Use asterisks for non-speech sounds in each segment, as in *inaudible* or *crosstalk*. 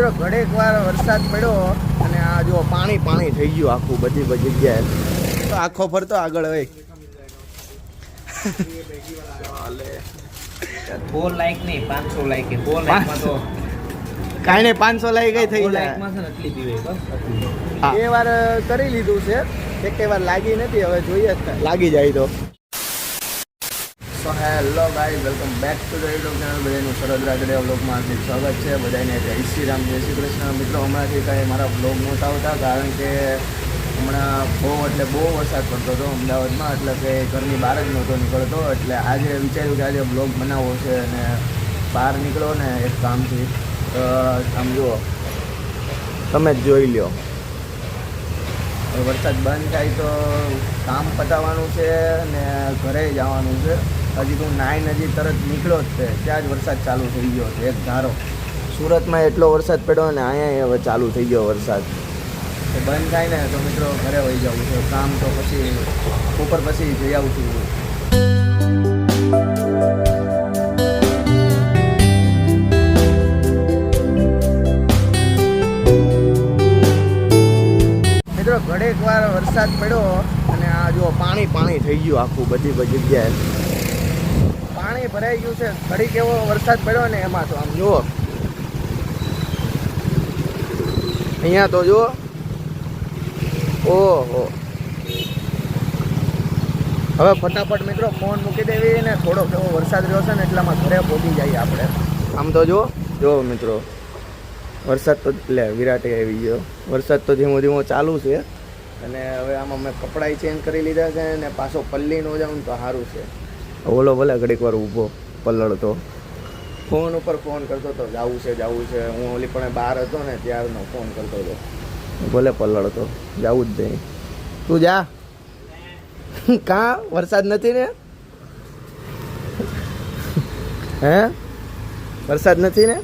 મિત્રો ઘડેક વાર વરસાદ પડ્યો અને આ જો પાણી પાણી થઈ ગયું આખું બધી બધી જગ્યાએ. તો આખો ફરતો આગળ હોય ફોર લાઈક નહીં પાંચસો લાઈક ફોર લાઈકમાં તો કાંઈ પાંચસો લઈ થઈ જાય. લાઈકમાં છે ને એટલી પીવે બસ એટલી. હા. એ વાર કરી લીધું છે. એક વાર લાગી નથી હવે જોઈએ જ લાગી જાય તો. So hello guys, welcome back to the YouTube channel. બધાનું સરદ રાગડિયા વ્લોગમાં હાર્દિક સ્વાગત છે. બધાને જય શ્રી રામ, જય શ્રી કૃષ્ણ. મિત્રો, હમણાંથી કાંઈ મારા વ્લોગ નહોતા આવતા કારણ કે હમણાં બહુ, એટલે બહુ વરસાદ પડતો હતો અમદાવાદમાં, એટલે કે ઘરની બહાર જ નહોતો નીકળતો. એટલે આજે વિચાર્યું કે આજે બ્લોગ બનાવવો છે અને બહાર નીકળો ને એક કામથી. તો જુઓ. તમે જ જોઈ લ્યો. વરસાદ બંધ થાય તો કામ પતાવવાનું છે ને ઘરે જવાનું છે. હજી તો નાઈ નજી તરત નીકળ્યો જ છે. ત્યાં જ વરસાદ ચાલુ થઈ ગયો છે. એક ધારો. સુરતમાં એટલો વરસાદ પડ્યો ને અહીંયા હવે ચાલુ થઈ ગયો વરસાદ. તો બંધ થાય ને તો મિત્રો ઘરે વહી જવું. છે કામ તો પછી ઉપર પછી જઈ આવું છું મિત્રો ઘડીક વાર વરસાદ પડ્યો અને આ જો પાણી પાણી થઈ ગયું આખું બધી બધી જગ્યાએ. પાણી ભરાઈ ગયું છે. ઘડીક એવો વરસાદ પડ્યો ને એમાં તો આમ જુઓ. અહીંયા તો જુઓ. ઓહો. હવે ફટાફટ મિત્રો ફોન મૂકી દેવી ને થોડોક એવો વરસાદ રહ્યો છે ને એટલામાં ઘરે પહોંચી જઈએ આપણે. આમ તો જુઓ. જુઓ મિત્રો. વરસાદ તો એટલે વિરાટે આવી ગયો. વરસાદ તો ધીમો ધીમો ચાલુ છે. અને હવે આમાં મેં કપડાં ચેન્જ કરી લીધા છે ને પાછો પલ્લી નો જાઉં તો સારું છે. ઓલો ભલે ઘડીક વાર ઊભો પલળતો. ફોન ઉપર ફોન કરતો હતો જાવું છે જાવું છે. હું ઓલી પણ બહાર હતો ને ત્યારનો ફોન કરતો હતો. ભલે પલળતો જાવું જ નહીં. તું જા. કાં? વરસાદ નથી ને? હે? વરસાદ નથી ને?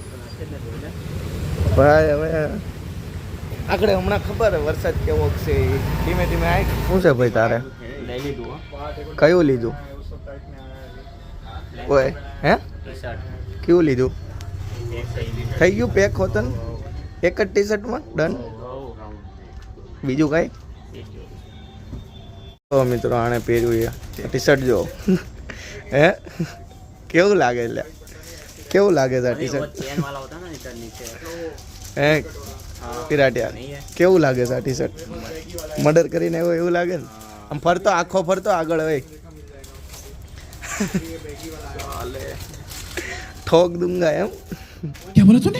ભાઈ હવે આગળ હમણાં ખબર હે વરસાદ કેવો છે ધીમે ધીમે આવી શું છે ભાઈ તારે? લઈ લીધું કયું લીધું? ઓય હે? કેવું લીધું? થઈ ગયું. પેક હોતન? એક જ ટી શર્ટમાં ડન બીજું કાંઈ? તો મિત્રો આણે પહેર્યું એ ટી શર્ટ જો. હે? કેવું લાગે એટલે કેવું લાગે છે ટી શર્ટ હે? પિરાટિયા કેવું લાગે છે ટી શર્ટ મર્ડર કરીને એવું એવું લાગે ને? આમ ફરતો આખો ફરતો આગળ હોય. ઠોક દુંગા એમ. ક્યાં બોલો તું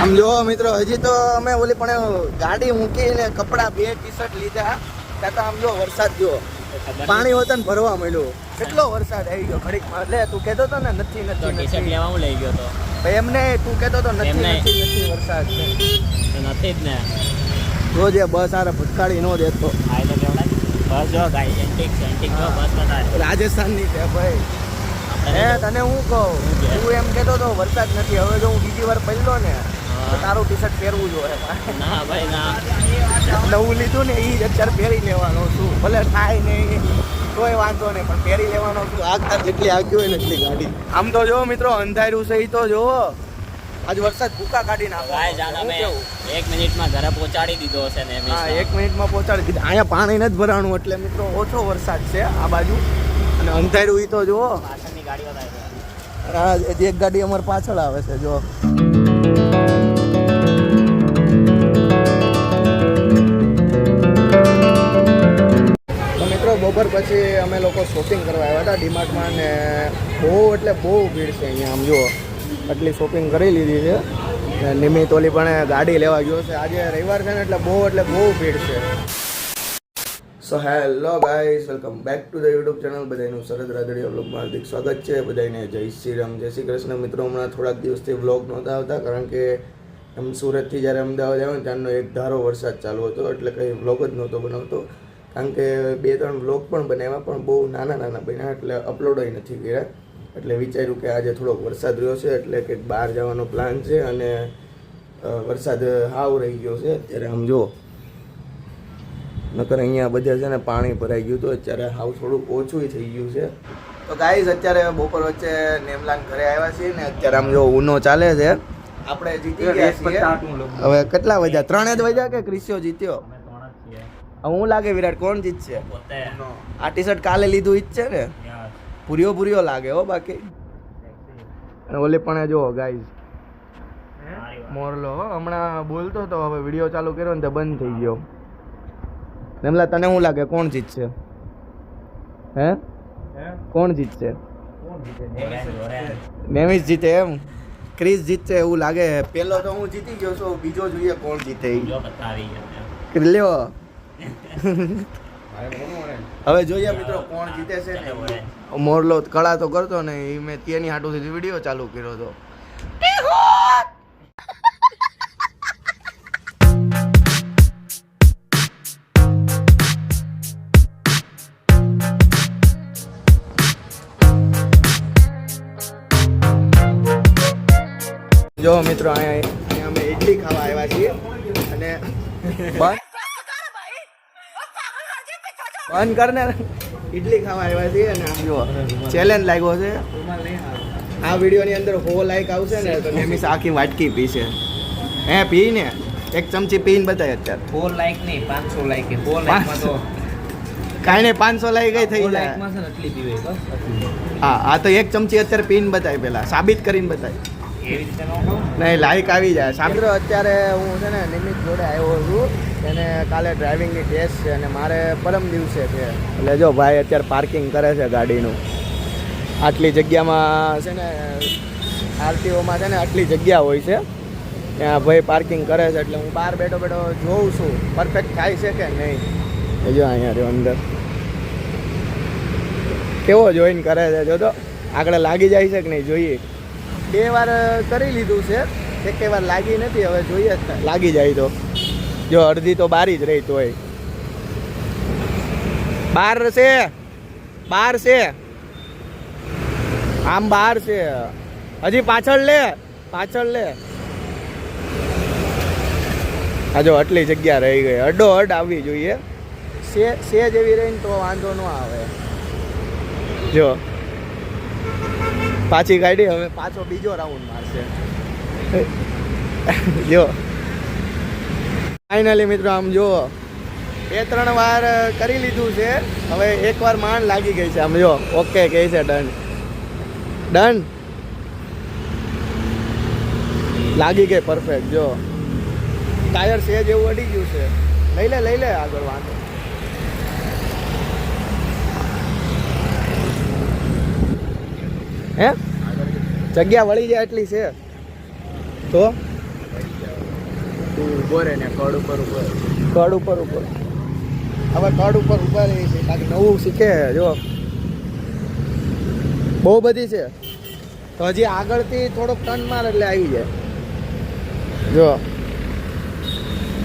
આમ જો મિત્રો હજી તો અમે ઓલી પણ ગાડી મૂકીને કપડાં બે ટી શર્ટ લીધા. ત્યાં તો આમ જો વરસાદ જો પાણી વતન ભરવા માંડ્યું. કેટલો વરસાદ આવી ગયો. ઘડીક એટલે તું કહેતો હતો ને નથી નથી ટી શર્ટ લેવા હું લઈ ગયો તો. ભાઈ એમને તું કહેતો તો નથી નથી નથી વરસાદ નથી જ ને. રોજે બસ આરે ભટકાડી નો દેતો. આ બસ જો ગાઈ એન્ટિક એન્ટિક જો બસ બતાવે. રાજસ્થાનની છે ભાઈ. હે તને હું કહું? તું એમ કહેતો તો વરસાદ નથી હવે જો હું બીજી વાર પડ્યો ને તારું ટી શર્ટ પહેરવું જોઈએ ના ભાઈ ના. નવું લીધું ને એ અત્યારે પહેરી લેવાનો છું. ભલે થાય નહીં કોઈ વાંધો નહીં પણ પહેરી લેવાનો છું. આગતા જેટલી આગ્યું હોય ને એટલી ગાડી. આમ તો જો મિત્રો અંધાર્યું છે એ તો જો આજ વરસાદ ભૂકા કાઢી નાખો? એક મિનિટમાં ઘરે પહોંચાડી દીધો હશે ને હા એક મિનિટમાં પહોંચાડી દીધો. અહીંયા પાણી નથી ભરાણું એટલે મિત્રો ઓછો વરસાદ છે આ બાજુ. અને અંધાર્યું ઈ તો જુઓ. પાછળની ગાડી બતાવે આ એક ગાડી અમારે પાછળ આવે છે જો તો મિત્રો બપોર પછી અમે લોકો શોપિંગ કરવા આવ્યા હતા ડીમાર્ટમાં ને બહુ એટલે બહુ ભીડ છે અહીંયા આમ જુઓ. આટલી શોપિંગ કરી લીધી છે. નિમિત ઓલી પણ ગાડી લેવા ગયો છે. આજે રવિવાર છે ને, એટલે બહુ એટલે બહુ ભીડ છે. So hello guys welcome back to the YouTube channel બધાનું સરદ રાદડિયા વ્લોગમાં હાર્દિક સ્વાગત છે. બધાને જય શ્રી રામ, જય શ્રી કૃષ્ણ. મિત્રો, હમણાં થોડાક દિવસથી વ્લોગ નહોતા આવતા, કારણ કે એમ સુરતથી જ્યારે અમદાવાદ આવ્યો ને, ત્યારનો એક ધારો વરસાદ ચાલુ હતો, એટલે કંઈ વ્લોગ જ નહોતો બનાવતો. કારણ કે બે, ત્રણ વ્લોગ પણ બનાવ્યા, પણ બહુ નાના નાના બન્યા, એટલે અપલોડ નથી કર્યા. એટલે વિચાર્યું કે આજે થોડોક વરસાદ રહ્યો છે એટલે કે બહાર જવાનો પ્લાન છે અને વરસાદ હાવ રહી ગયો છે. અત્યારે આમ જો નકર અહીંયા બધે છે ને પાણી ભરાઈ ગયું હતું અત્યારે હાવ થોડુંક ઓછું થઈ ગયું છે. તો ગાઈઝ અત્યારે બપોર વચ્ચે નેમલાન ઘરે આવ્યા છીએ ને અત્યારે આમ જો ઉનો ચાલે છે. આપણે જીતી ગયા છીએ. હવે કેટલા વજા ત્રણે જ વજા કે ક્રિસ્યો જીત્યો? હું લાગે વિરાટ કોણ જીતશે? આ ટી શર્ટ કાલે લીધું ઈ જ છે ને? પૂરીઓ પૂરીઓ લાગે હો બાકી. અને ઓલી પણ જો ગાઈઝ મારી મોરલો હો હમણાં બોલતો તો હવે વીડિયો ચાલુ કર્યો ને તો બંધ થઈ ગયો. નમલા તને શું લાગે? કોણ જીતશે? હે? કોણ જીતશે. નેમિસ જીતે? એમ? ક્રિસ જીતશે એવું લાગે. પેલો તો હું જીતી ગયો છું બીજો જોઈએ કોણ જીતે. લ્યો. *laughs* હવે જોઈએ મિત્રો કોણ જીતે છે ને મોરલો કળા તો કરતો ને એ મેં તેની હાટુથી વીડિયો ચાલુ કર્યો હતો જો મિત્રો અહીંયા અમે ઇડલી ખાવા આવ્યા છીએ. અને *laughs* બંધ બંધ કરને ઇડલી ખાવા આવ્યા છીએ અને જો જુઓ ચેલેન્જ લાગ્યો છે. આ વિડીયોની અંદર હો લાઈક આવશે ને તો નેમિસ આખી વાટકી પીશે હે પી ને? એક ચમચી પીને બતાય અત્યારે. હો લાઈક નહીં પાંચસો લાઈક ફોર લાઈકમાં તો કાંઈ નહીં પાંચસો લાઈક થઈ જાય. ને હા આ તો એક ચમચી અત્યારે પીને બતાય પેલા. સાબિત કરીને બતાય. ન. નહીં, લાઈક આવી જાય. સાંભળો, અત્યારે હું છે ને નિમિત જોડે આવ્યો છું. એને કાલે ડ્રાઇવિંગની ટેસ્ટ છે અને મારે પરમ દિવસે છે. એટલે જો ભાઈ અત્યારે પાર્કિંગ કરે છે ગાડીનું. આટલી જગ્યામાં છે ને, આરટીઓમાં છે ને આટલી જગ્યા હોય છે. ત્યાં ભાઈ પાર્કિંગ કરે છે, એટલે હું બહાર બેઠો બેઠો જોઉં છું. પરફેક્ટ થાય છે કે નહીં? જો અહીંયા રહ્યો અંદર. કેવો જોઈન કરે છે જો તો આગળ લાગી જાય છે કે નહીં? જોઈએ. બે વાર કરી લીધું છે. એક વાર લાગી નથી હવે જોઈએ જ લાગી જાય તો. જો અડધી તો બારી જ રહી તોય. બાર છે. બાર છે. આમ બાર છે. હજી પાછળ લે. પાછળ લે. આ જો આટલી જગ્યા રહી ગઈ. અડો અડ આવવી જોઈએ. સે સે જેવી રહીને તો વાંધો ન આવે. જો. પાછી કાઢી, હવે પાછો બીજો રાઉન્ડ મારશે. જો. ફાઇનલી મિત્રો, આમ જો બે, ત્રણ વાર કરી લીધું છે. હવે એક વાર માંડ લાગી ગઈ છે. આમ જો ઓકે કહે છે ડન ડન લાગી ગઈ પરફેક્ટ જો ટાયર છે જેવું અડી ગયું છે. લઈ લે લઈ લે આગળ વાંધો. હે? જગ્યા વળી જાય એટલી છે. તો? ઊભો રહે ને કડ ઉપર ઉપર કડ ઉપર ઉપર હવે કડ ઉપર ઉપર રહી છે બાકી નવું શીખે જો. બહુ બધી છે. તો હજી આગળથી થોડોક ટર્ન માર એટલે આવી જાય. જો.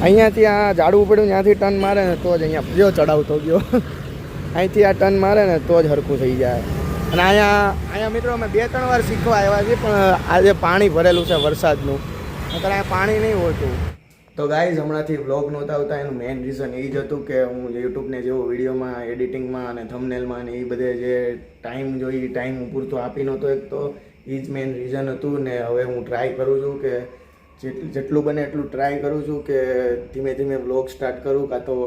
અહીંયાથી આ ઝાડવું પડ્યું ત્યાંથી ટન મારે ને તો જ અહીંયા જો ચડાવતો ગયો. *laughs* અહીંથી આ ટર્ન મારે ને તો જ હરખું થઈ જાય. અને અહીંયા અહીંયા મિત્રો અમે બે, ત્રણ વાર શીખવા આવ્યા છીએ, પણ આજે પાણી ભરેલું છે વરસાદનું. નકર અહીંયા પાણી નહીં હોતું. તો ગાઈઝ હમણાંથી વ્લોગ નહોતા આવતા, એનું મેઇન રીઝન એ જ હતું કે હું યુટ્યુબને જેવો વિડીયોમાં એડિટિંગમાં અને થમનેલમાં ને એ બધે જે ટાઈમ જોઈ ટાઈમ પૂરતો આપી નહોતો એક, તો એ જ મેઇન રીઝન હતું ને હવે હું ટ્રાય કરું છું કે જેટલું બને એટલું ટ્રાય કરું છું કે ધીમે ધીમે વ્લોગ સ્ટાર્ટ કરું, કાં તો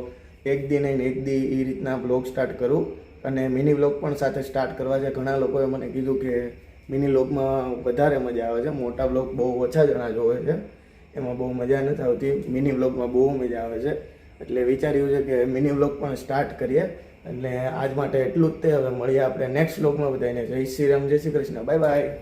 એક દી નહીં એક દી એ રીતના વ્લોગ સ્ટાર્ટ કરું. અને મિની વ્લોગ પણ સાથે સ્ટાર્ટ કરવા છે. ઘણા લોકોએ મને કીધું કે મિની વ્લોગમાં વધારે મજા આવે છે. મોટા વ્લોગ બહુ ઓછા જણા જોવે છે. એમાં બહુ મજા નથી આવતી. મિની વ્લોગમાં બહુ મજા આવે છે. એટલે વિચાર્યું છે કે મિની વ્લોગ પણ સ્ટાર્ટ કરીએ. અને આજ માટે એટલું જ તે. હવે મળીએ આપણે નેક્સ્ટ વ્લોગમાં બધાને. જય શ્રી રામ, જય શ્રી કૃષ્ણ. Bye bye